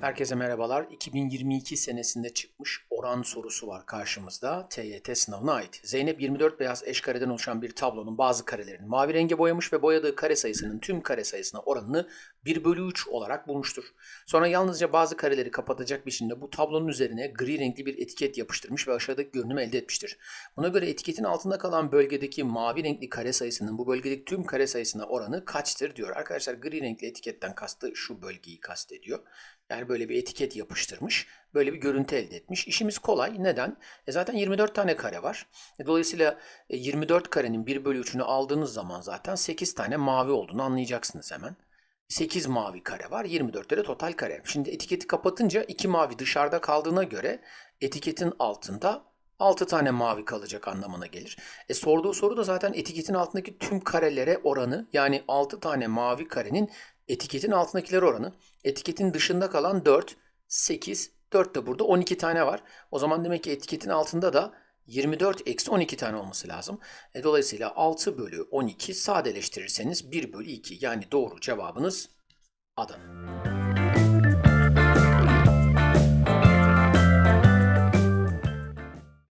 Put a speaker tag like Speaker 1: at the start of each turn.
Speaker 1: Herkese merhabalar. 2022 senesinde çıkmış oran sorusu var karşımızda. TYT sınavına ait. Zeynep 24 beyaz eş kareden oluşan bir tablonun bazı karelerini mavi renge boyamış ve boyadığı kare sayısının tüm kare sayısına oranını 1 bölü 3 olarak bulmuştur. Sonra yalnızca bazı kareleri kapatacak biçimde bu tablonun üzerine gri renkli bir etiket yapıştırmış ve aşağıdaki görünümü elde etmiştir. Buna göre etiketin altında kalan bölgedeki mavi renkli kare sayısının bu bölgedeki tüm kare sayısına oranı kaçtır diyor. Arkadaşlar gri renkli etiketten kastı şu bölgeyi kastediyor. Yani böyle bir etiket yapıştırmış. Böyle bir görüntü elde etmiş. İşimiz kolay. Neden? E zaten 24 tane kare var. E dolayısıyla e, 24 karenin 1 bölü 3'ünü aldığınız zaman zaten 8 tane mavi olduğunu anlayacaksınız hemen. 8 mavi kare var. 24'te de total kare. Şimdi etiketi kapatınca 2 mavi dışarıda kaldığına göre etiketin altında 6 tane mavi kalacak anlamına gelir. E sorduğu soru da zaten etiketin altındaki tüm karelere oranı yani 6 tane mavi karenin etiketin altındakiler oranı. Etiketin dışında kalan 4, 8, 4 de burada 12 tane var. O zaman demek ki etiketin altında da 24 eksi 12 tane olması lazım. E, dolayısıyla 6 bölü 12 sadeleştirirseniz 1 bölü 2 yani doğru cevabınız Adana.